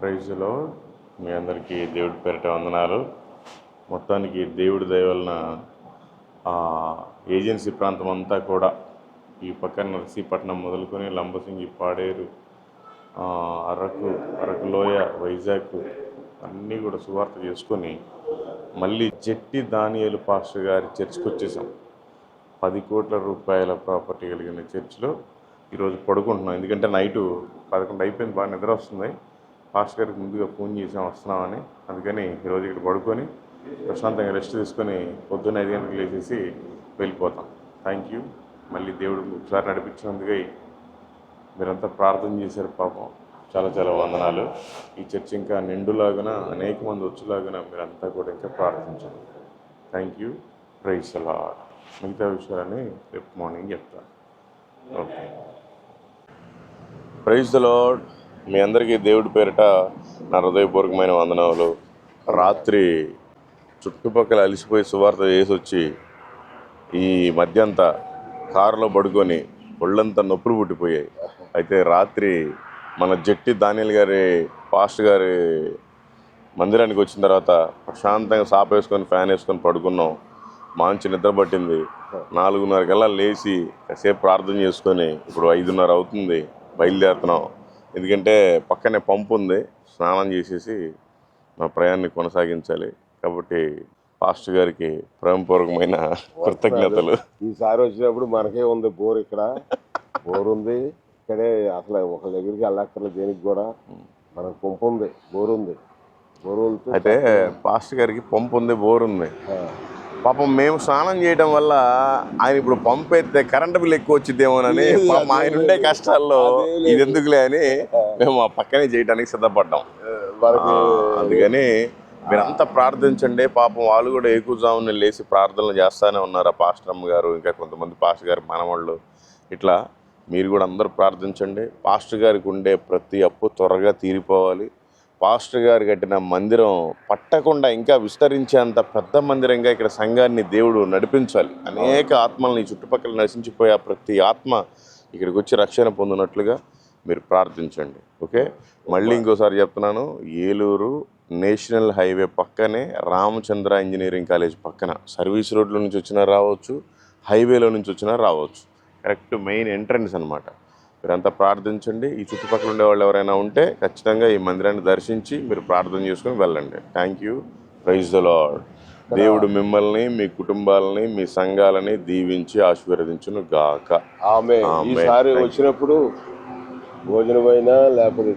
ప్రైజ్లో మీ అందరికీ దేవుడి పేరిట వందనాలు. మొత్తానికి దేవుడి దయవలన ఏజెన్సీ ప్రాంతం అంతా కూడా ఈ పక్కన నర్సీపట్నం మొదలుకొని లంబసింగి పాడేరు అరకు అరకు లోయ వైజాగ్ అన్నీ కూడా సువార్త చేసుకొని మళ్ళీ జట్టి దానియలు పాస్టర్ గారి చర్చ్కి వచ్చేసాం. పది కోట్ల రూపాయల ప్రాపర్టీ కలిగిన చర్చిలో ఈరోజు పడుకుంటున్నాం. ఎందుకంటే నైటు పదకొండు అయిపోయింది బాగా నిద్ర వస్తుంది. పాస్ట్ గారికి ముందుగా ఫోన్ చేసాం వస్తున్నామని అందుకని ఈరోజు ఇక్కడ పడుకొని ప్రశాంతంగా రెస్ట్ తీసుకొని పొద్దున్న ఐదు గంటలకు లేచేసి వెళ్ళిపోతాం. థ్యాంక్ యూ మళ్ళీ దేవుడు ఒకసారి నడిపించినందుకై మీరంతా ప్రార్థన చేశారు పాపం. చాలా చాలా వందనాలు. ఈ చర్చ్ ఇంకా నిండులాగున అనేక మంది వచ్చేలాగున మీరంతా కూడా ఇంకా ప్రార్థించండి. థ్యాంక్ యూ ప్రైస్ అలా మిగతా విషయాలని రేపు మార్నింగ్ చెప్తాను. ఓకే ప్రైజ్ ద లాడ్ మీ అందరికీ దేవుడి పేరిట నా హృదయపూర్వకమైన వందనాలు. రాత్రి చుట్టుపక్కల అలిసిపోయి సువార్త చేసి వచ్చి ఈ మధ్య అంతా కారులో పడుకొని ఒళ్ళంతా నొప్పులు పుట్టిపోయాయి. అయితే రాత్రి మన జట్టి దానియల్ గారి పాస్ట్ గారి మందిరానికి వచ్చిన తర్వాత ప్రశాంతంగా సాప వేసుకొని ఫ్యాన్ వేసుకొని పడుకున్నాం. మంచి నిద్ర పట్టింది. నాలుగున్నర కల్లా లేచి కాసేపు ప్రార్థన చేసుకొని ఇప్పుడు ఐదున్నర అవుతుంది. బయలుదేరుతున్నాం. ఎందుకంటే పక్కనే పంపు ఉంది స్నానం చేసేసి మా ప్రయాణాన్ని కొనసాగించాలి. కాబట్టి పాస్టర్ గారికి ప్రేమపూర్వకమైన కృతజ్ఞతలు. ఈసారి వచ్చినప్పుడు మనకే ఉంది బోర్ ఇక్కడ. బోర్ ఉంది. ఇక్కడే అసలు ఒక దగ్గరికి వెళ్ళక్కర్లేదు దేనికి కూడా. మనకు పంపు ఉంది బోర్ ఉంది. బోర్ అయితే పాస్టర్ గారికి పంపు ఉంది బోర్ ఉంది. పాపం మేము స్నానం చేయడం వల్ల ఆయన ఇప్పుడు పంపు ఎత్తే కరెంట్ బిల్ ఎక్కువ వచ్చిద్దేమోనని పాపం ఆయన ఉండే కష్టాల్లో ఇది ఎందుకులే అని మేము ఆ పక్కనే చేయడానికి సిద్ధపడ్డాం. అందుకని మీరంతా ప్రార్థించండి. పాపం వాళ్ళు కూడా ఎక్కువజామున లేచి ప్రార్థనలు చేస్తానే ఉన్నారు. ఆ పాస్టర్ గారు ఇంకా కొంతమంది పాస్టర్ గారి మనవాళ్ళు. ఇట్లా మీరు కూడా అందరూ ప్రార్థించండి. పాస్టర్ గారికి ఉండే ప్రతి అప్పు త్వరగా తీరిపోవాలి. పాస్టర్ గారు కట్టిన మందిరం పట్టకుండా ఇంకా విస్తరించేంత పెద్ద మందిరంగా ఇక్కడ సంఘాన్ని దేవుడు నడిపించాలి. అనేక ఆత్మల్ని ఈ చుట్టుపక్కల నశించిపోయే ఆ ప్రతి ఆత్మ ఇక్కడికి వచ్చి రక్షణ పొందినట్లుగా మీరు ప్రార్థించండి. ఓకే? మళ్ళీ ఇంకోసారి చెప్తున్నాను ఏలూరు నేషనల్ హైవే పక్కనే రామచంద్ర ఇంజనీరింగ్ కాలేజ్ పక్కన. సర్వీస్ రోడ్ల నుంచి వచ్చినా రావచ్చు హైవేలో నుంచి వచ్చినా రావచ్చు. కరెక్ట్ మెయిన్ ఎంట్రన్స్ అనమాట మీరంతా ప్రార్థించండి. ఈ చుట్టుపక్కల ఉండే వాళ్ళు ఎవరైనా ఉంటే ఖచ్చితంగా ఈ మందిరాన్ని దర్శించి మీరు ప్రార్థన చేసుకుని వెళ్ళండి. Thank you praise the Lord దేవుడు మిమ్మల్ని మీ కుటుంబాలని మీ సంఘాలని దీవించి ఆశీర్వదించును గాక ఆమె. ఈసారి. వచ్చినప్పుడు భోజనమైనా లేకపోతే